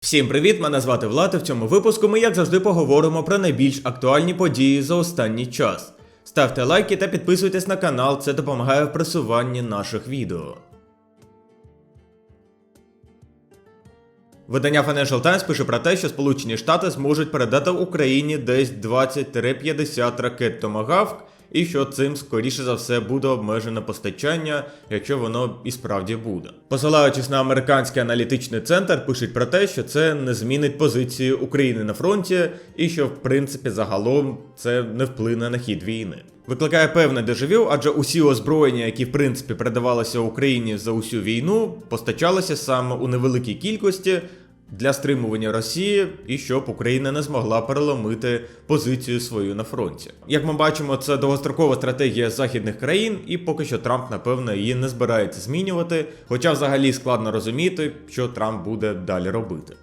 Всім привіт! Мене звати Влад. і В цьому випуску ми, як завжди, поговоримо про найбільш актуальні події за останній час. Ставте лайки та підписуйтесь на канал, це допомагає в просуванні наших відео. Видання Financial Times пише про те, що Сполучені Штати зможуть передати Україні десь 20-50 ракет Tomahawk, і що цим скоріше за все буде обмежене постачання, якщо воно і справді буде. Посилаючись на американський аналітичний центр, пишуть про те, що це не змінить позиції України на фронті, і що в принципі загалом це не вплине на хід війни. Викликає певне дежавю, адже усі озброєння, які в принципі передавалися Україні за усю війну, постачалися саме у невеликій кількості для стримування Росії і щоб Україна не змогла переломити позицію свою на фронті. Як ми бачимо, це довгострокова стратегія західних країн, і поки що Трамп, напевно, її не збирається змінювати. Хоча взагалі складно розуміти, що Трамп буде далі робити.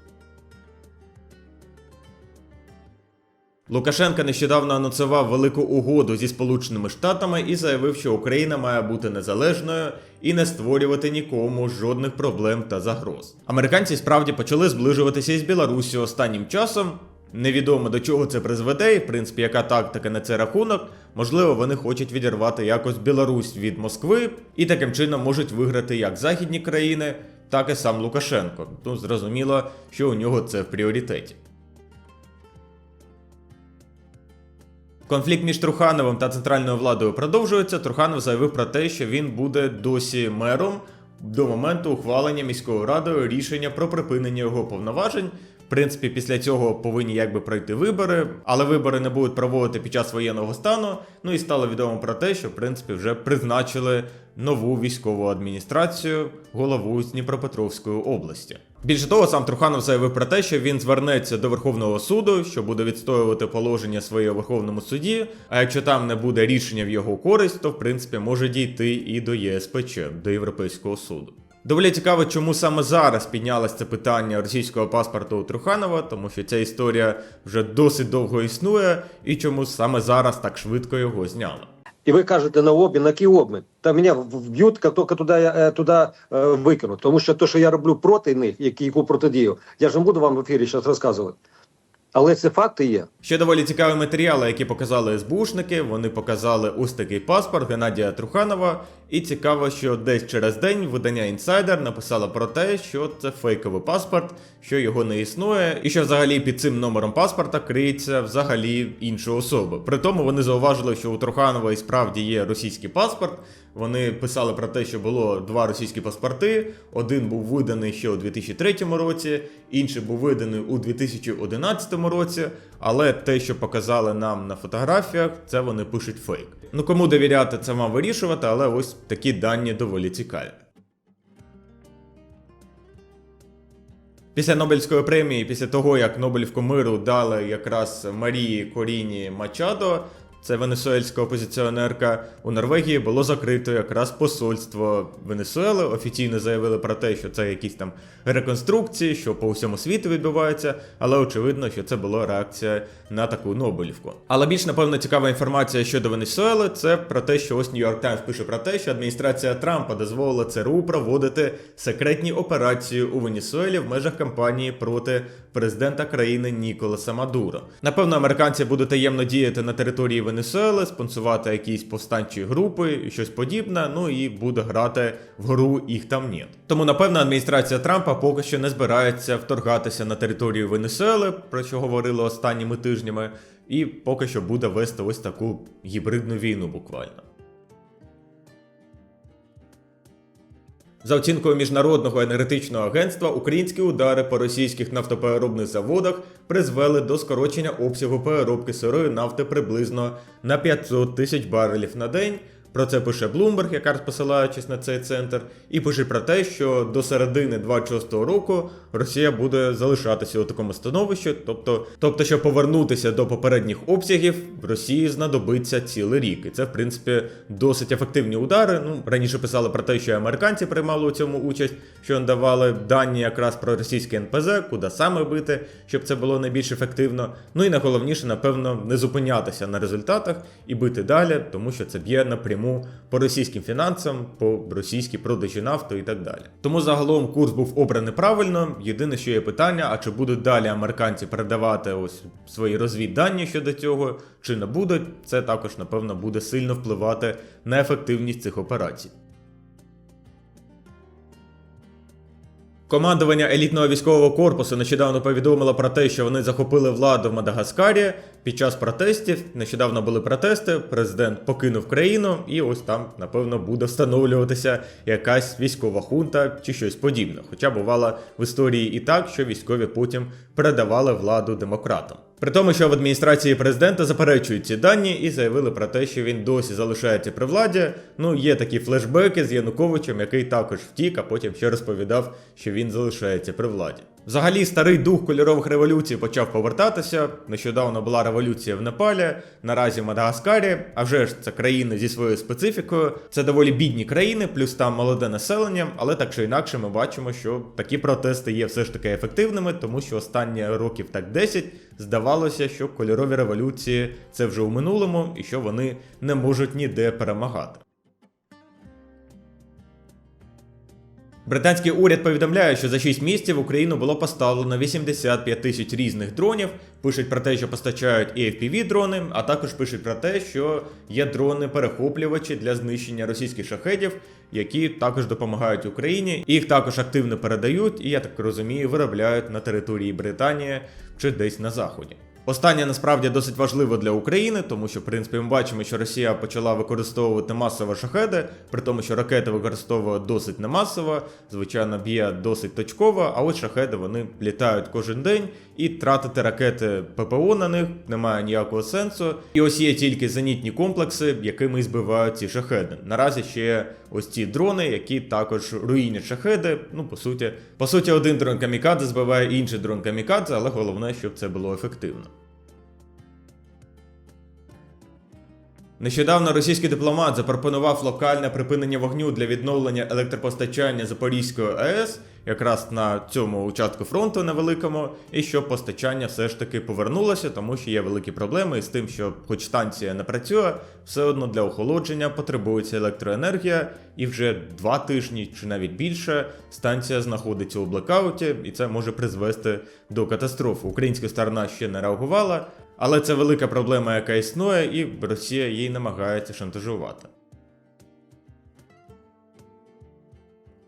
Лукашенко нещодавно анонсував велику угоду зі Сполученими Штатами і заявив, що Україна має бути незалежною і не створювати нікому жодних проблем та загроз. Американці справді почали зближуватися із Білорусі останнім часом. Невідомо до чого це призведе, і в принципі, яка тактика на цей рахунок. Можливо, вони хочуть відірвати якось Білорусь від Москви і таким чином можуть виграти як західні країни, так і сам Лукашенко. Тут зрозуміло, що у нього це в пріоритеті. Конфлікт між Трухановим та центральною владою продовжується. Труханов заявив про те, що він буде досі мером до моменту ухвалення міською радою рішення про припинення його повноважень. В принципі, після цього повинні якби пройти вибори, але вибори не будуть проводити під час воєнного стану. Ну і стало відомо про те, що в принципі вже призначили нову військову адміністрацію голову з Дніпропетровської області. Більше того, сам Труханов заявив про те, що він звернеться до Верховного суду, що буде відстоювати положення своє у Верховному суді. А якщо там не буде рішення в його користь, то в принципі може дійти і до ЄСПЧ, до Європейського суду. Доволі цікаво, чому саме зараз піднялось це питання російського паспорту у Труханова, тому що ця історія вже досить довго існує, і чому саме зараз так швидко його зняли. І ви кажете на обмін, на який обмін? Та мене вб'ють, як тільки туди, е, туди е, викинуть. Тому що те, що я роблю проти них, які, яку протидію, я ж не буду вам в ефірі зараз розказувати. Але це факти є. Ще доволі цікаві матеріали, які показали СБУшники. Вони показали ось такий паспорт Геннадія Труханова. І цікаво, що десь через день видання Інсайдер написало про те, що це фейковий паспорт, що його не існує, і що взагалі під цим номером паспорта криється взагалі інша особа. При тому вони зауважили, що у Труханова справді є російський паспорт. Вони писали про те, що було два російські паспорти. Один був виданий ще у 2003 році, інший був виданий у 2011 році. Але те, що показали нам на фотографіях, це вони пишуть фейк. Ну кому довіряти, це вам вирішувати, але ось такі дані доволі цікаві. Після Нобелівської премії, після того як Нобелівку миру дали якраз Марії Коріні Мачадо, це венесуельська опозиціонерка, у Норвегії було закрито якраз посольство Венесуели. Офіційно заявили про те, що це якісь там реконструкції, що по всьому світу відбувається, але очевидно, що це була реакція на таку Нобелівку. Але більш напевно цікава інформація щодо Венесуели, це про те, що ось Нью-Йорк Таймс пише про те, що адміністрація Трампа дозволила ЦРУ проводити секретні операції у Венесуелі в межах кампанії проти президента країни Ніколаса Мадуро. Напевно, американці будуть таємно діяти на території Венесуели, спонсувати якісь повстанчі групи і щось подібне. Ну і буде грати в гру їх там нет. Тому, напевно, адміністрація Трампа поки що не збирається вторгатися на територію Венесуели, про що говорили останніми тижнями, і поки що буде вести ось таку гібридну війну буквально. За оцінкою міжнародного енергетичного агентства, українські удари по російських нафтопереробних заводах призвели до скорочення обсягу переробки сирої нафти приблизно на 500 тисяч барелів на день. Про це пише Bloomberg, якраз посилаючись на цей центр, і пише про те, що до середини 26-го року Росія буде залишатися у такому становищі, тобто, тобто, щоб повернутися до попередніх обсягів, Росії знадобиться цілий рік. І це, в принципі, досить ефективні удари. Ну раніше писали про те, що американці приймали у цьому участь, що надавали дані якраз про російське НПЗ, куди саме бити, щоб це було найбільш ефективно. Ну і найголовніше, напевно, не зупинятися на результатах і бити далі, тому що це б'є напряму йому по російським фінансам, по російській продажі нафти і так далі. Тому загалом курс був обраний правильно. Єдине, що є питання: а чи будуть далі американці передавати ось свої розвіддані щодо цього, чи не будуть, це також напевно буде сильно впливати на ефективність цих операцій. Командування елітного військового корпусу нещодавно повідомило про те, що вони захопили владу в Мадагаскарі під час протестів. Нещодавно були протести. Президент покинув країну, і ось там, напевно, буде встановлюватися якась військова хунта чи щось подібне. Хоча бувало в історії і так, що військові потім передавали владу демократам. При тому, що в адміністрації президента заперечують ці дані і заявили про те, що він досі залишається при владі. Ну, є такі флешбеки з Януковичем, який також втік, а потім ще розповідав, що він залишається при владі. Взагалі, старий дух кольорових революцій почав повертатися. Нещодавно була революція в Непалі, наразі в Мадагаскарі. А вже ж це країни зі своєю специфікою. Це доволі бідні країни, плюс там молоде населення. Але так чи інакше, ми бачимо, що такі протести є все ж таки ефективними, тому що останні років так 10 здавалося, що кольорові революції це вже у минулому і що вони не можуть ніде перемагати. Британський уряд повідомляє, що за 6 місяців в Україну було поставлено 85 тисяч різних дронів. Пишуть про те, що постачають і fpv дрони, а також пишуть про те, що є дрони-перехоплювачі для знищення російських шахедів, які також допомагають Україні. Їх також активно передають, і я так розумію, виробляють на території Британії чи десь на заході. Останнє насправді досить важливо для України, тому що в принципі ми бачимо, що Росія почала використовувати масово шахеди, при тому, що ракети використовує досить немасово, звичайно, б'є досить точково, а от шахеди вони літають кожен день, і тратити ракети ППО на них немає ніякого сенсу. І ось є тільки зенітні комплекси, якими збивають ці шахеди. Наразі ще ось ці дрони, які також руїнять шахеди. Ну, по суті, по суті, один дрон камікадзе збиває інший дрон камікадзе, але головне, щоб це було ефективно. Нещодавно російський дипломат запропонував локальне припинення вогню для відновлення електропостачання Запорізької АЕС, якраз на цьому участку фронту невеликому, і щоб постачання все ж таки повернулося, тому що є великі проблеми з тим, що, хоч станція не працює, все одно для охолодження потребується електроенергія, і вже два тижні чи навіть більше станція знаходиться у блекауті, і це може призвести до катастрофи. Українська сторона ще не реагувала. Але це велика проблема, яка існує, і Росія її намагається шантажувати.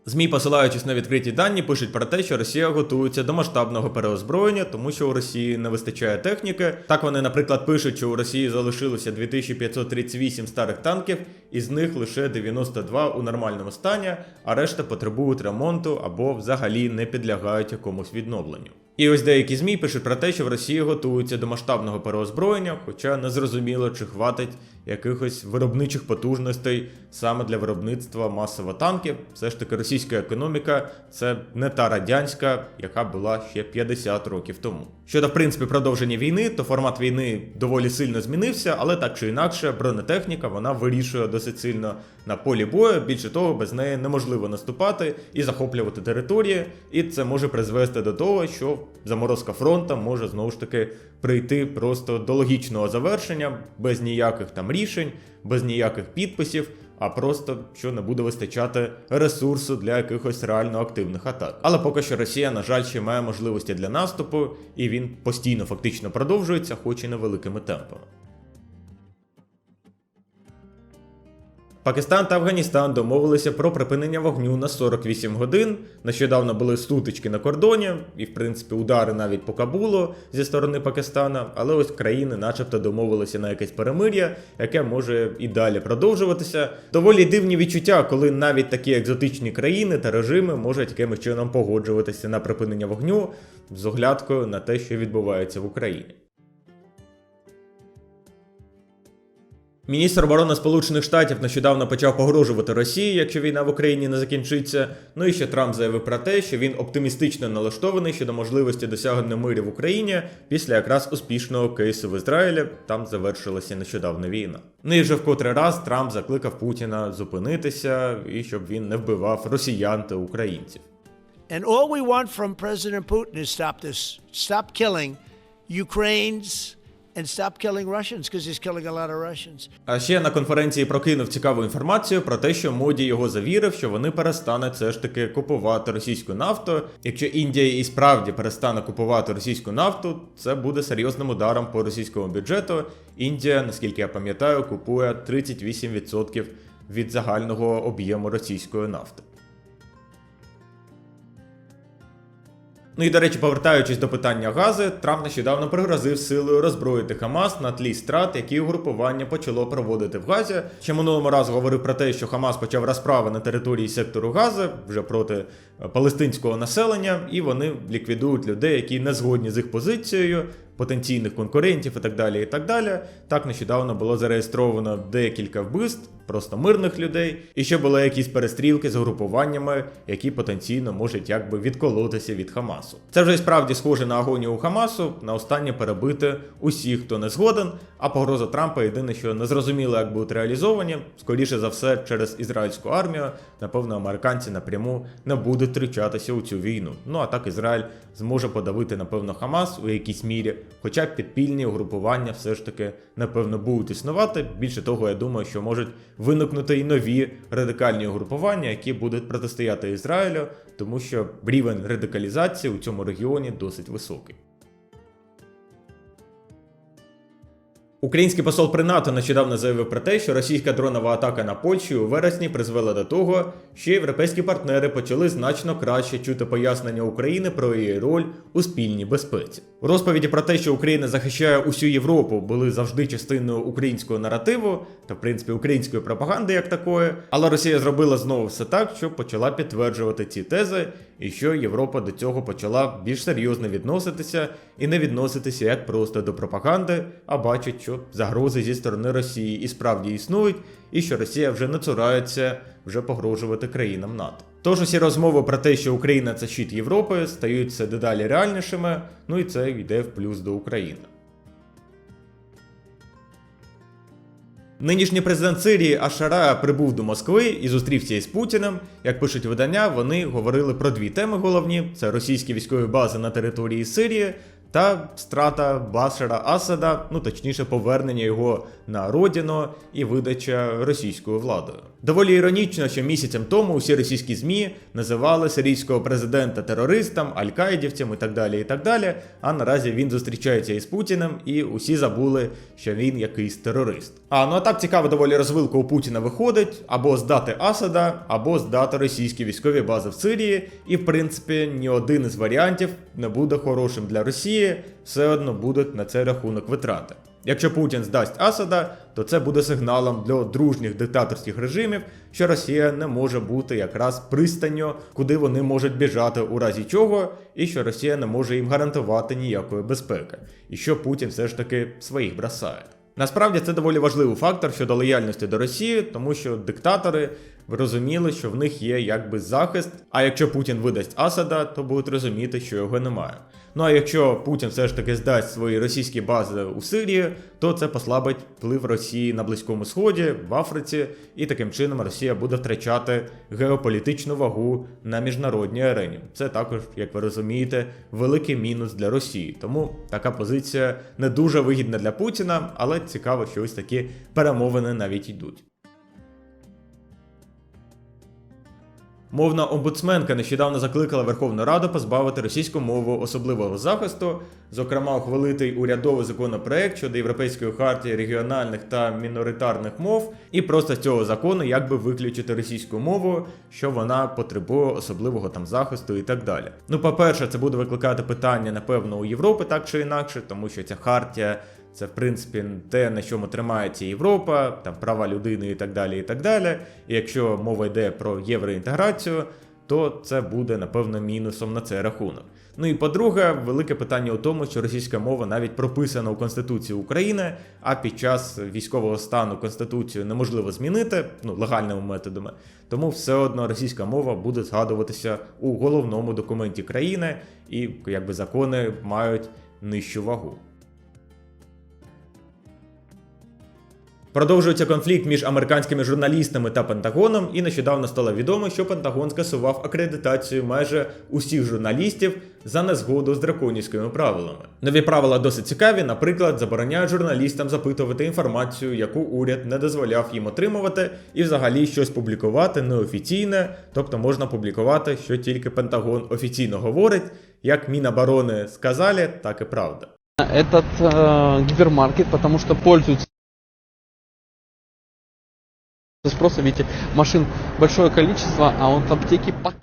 ЗМІ, посилаючись на відкриті дані, пишуть про те, що Росія готується до масштабного переозброєння, тому що у Росії не вистачає техніки. Так вони, наприклад, пишуть, що у Росії залишилося 2538 старих танків, із них лише 92 у нормальному стані, а решта потребують ремонту або взагалі не підлягають якомусь відновленню. І ось деякі ЗМІ пишуть про те, що в Росії готуються до масштабного переозброєння, хоча не зрозуміло, чи хватить якихось виробничих потужностей саме для виробництва масово танків. Все ж таки, російська економіка це не та радянська, яка була ще 50 років тому. Щодо в принципі продовження війни, то формат війни доволі сильно змінився, але так чи інакше, бронетехніка вона вирішує досить сильно на полі бою. Більше того, без неї неможливо наступати і захоплювати території, і це може призвести до того, що заморозка фронта може знову ж таки прийти просто до логічного завершення, без ніяких там рішень, без ніяких підписів, а просто що не буде вистачати ресурсу для якихось реально активних атак. Але поки що Росія, на жаль, ще має можливості для наступу, і він постійно фактично продовжується, хоч і невеликими темпами. Пакистан та Афганістан домовилися про припинення вогню на 48 годин. Нещодавно були стутички на кордоні, і, в принципі, удари навіть по Кабулу зі сторони Пакистана. Але ось країни, начебто, домовилися на якесь перемир'я, яке може і далі продовжуватися. Доволі дивні відчуття, коли навіть такі екзотичні країни та режими можуть якимось чином погоджуватися на припинення вогню з оглядкою на те, що відбувається в Україні. Міністр оборони Сполучених Штатів нещодавно почав погрожувати Росії, якщо війна в Україні не закінчиться. Ну і ще Трамп заявив про те, що він оптимістично налаштований щодо можливості досягнення миру в Україні після якраз успішного кейсу в Ізраїлі. Там завершилася нещодавно війна. Ну і вже в котрий раз Трамп закликав Путіна зупинитися і щоб він не вбивав росіян та українців. And all we want from President Putin is stop this, stop killing Ukrainians and stop killing Russians because he's killing a lot of Russians. А ще на конференції прокинув цікаву інформацію про те, що моді його завірив, що вони перестануть все ж таки купувати російську нафту. Якщо Індія і справді перестане купувати російську нафту, це буде серйозним ударом по російському бюджету. Індія, наскільки я пам'ятаю, купує 38% від загального об'єму російської нафти. Ну і до речі, повертаючись до питання гази, Трамп нещодавно пригрозив силою роззброїти Хамас на тлі страт, які угрупування почало проводити в Газі. Ще минулому разу говорив про те, що Хамас почав розправи на території сектору Гази вже проти е, палестинського населення, і вони ліквідують людей, які не згодні з їх позицією, потенційних конкурентів і так далі. І так далі. Так нещодавно було зареєстровано декілька вбивств, просто мирних людей, і ще були якісь перестрілки з групуваннями, які потенційно можуть якби відколотися від Хамасу. Це вже і справді схоже на агонію у Хамасу, на останнє перебити усіх, хто не згоден. А погроза Трампа єдине, що не зрозуміло, як будуть реалізовані. Скоріше за все, через ізраїльську армію, напевно, американці напряму не будуть втручатися у цю війну. Ну а так Ізраїль зможе подавити, напевно, Хамас у якійсь мірі, хоча підпільні угрупування все ж таки, напевно, будуть існувати. Більше того, я думаю, що можуть виникнути і нові радикальні угрупування, які будуть протистояти Ізраїлю, тому що рівень радикалізації у цьому регіоні досить високий. Український посол при НАТО нещодавно заявив про те, що російська дронова атака на Польщу у вересні призвела до того, що європейські партнери почали значно краще чути пояснення України про її роль у спільній безпеці. Розповіді про те, що Україна захищає усю Європу, були завжди частиною українського наративу та, в принципі, української пропаганди як такої. Але Росія зробила знову все так, що почала підтверджувати ці тези, і що Європа до цього почала більш серйозно відноситися і не відноситися як просто до пропаганди, а бачить, що загрози зі сторони Росії і справді існують, і що Росія вже не цурається вже погрожувати країнам НАТО. Тож усі розмови про те, що Україна це щит Європи, стають все дедалі реальнішими, ну і це йде в плюс до України. Нинішній президент Сирії Ашара прибув до Москви і зустрівся із Путіним. Як пишуть видання, вони говорили про дві теми головні: це російські військові бази на території Сирії та страта Башара Асада, ну точніше, повернення його на родину і видача російською владою. Доволі іронічно, що місяцем тому усі російські змі називали сирійського президента терористом, аль-Каїдівцем і так далі. і так далі. А наразі він зустрічається із Путіним, і усі забули, що він якийсь терорист. А ну а так цікаво, доволі розвилка у Путіна виходить або здати Асада, або здати російські військові бази в Сирії. І в принципі ні один із варіантів не буде хорошим для Росії, все одно будуть на цей рахунок витрати. Якщо Путін здасть Асада, то це буде сигналом для дружніх диктаторських режимів, що Росія не може бути якраз пристанню, куди вони можуть біжати у разі чого, і що Росія не може їм гарантувати ніякої безпеки, і що Путін все ж таки своїх бросає. Насправді це доволі важливий фактор щодо лояльності до Росії, тому що диктатори розуміли, що в них є якби захист. А якщо Путін видасть Асада, то будуть розуміти, що його немає. Ну а якщо Путін все ж таки здасть свої російські бази у Сирії, то це послабить вплив Росії на Близькому Сході, в Африці, і таким чином Росія буде втрачати геополітичну вагу на міжнародній арені. Це також, як ви розумієте, великий мінус для Росії. Тому така позиція не дуже вигідна для Путіна, але цікаво, що ось такі перемовини навіть йдуть. Мовна омбудсменка нещодавно закликала Верховну Раду позбавити російську мову особливого захисту, зокрема, ухвалити урядовий законопроект щодо Європейської хартії регіональних та міноритарних мов, і просто з цього закону якби виключити російську мову, що вона потребує особливого там захисту і так далі. Ну, по-перше, це буде викликати питання, напевно, у Європи так чи інакше, тому що ця хартія. Це, в принципі, те, на чому тримається Європа, там права людини і так далі. І так далі. І якщо мова йде про євроінтеграцію, то це буде, напевно, мінусом на цей рахунок. Ну і по-друге, велике питання у тому, що російська мова навіть прописана у Конституції України, а під час військового стану Конституцію неможливо змінити ну, легальними методами. Тому все одно російська мова буде згадуватися у головному документі країни, і якби закони мають нижчу вагу. Продовжується конфлікт між американськими журналістами та Пентагоном, і нещодавно стало відомо, що Пентагон скасував акредитацію майже усіх журналістів за незгоду з драконівськими правилами. Нові правила досить цікаві, наприклад, забороняють журналістам запитувати інформацію, яку уряд не дозволяв їм отримувати, і взагалі щось публікувати неофіційне, тобто можна публікувати, що тільки Пентагон офіційно говорить, як Міноборони сказали, так і правда. этот э, гипермаркет, потому что пользуются спросом, видите, машин большое количество, а вот аптеки пока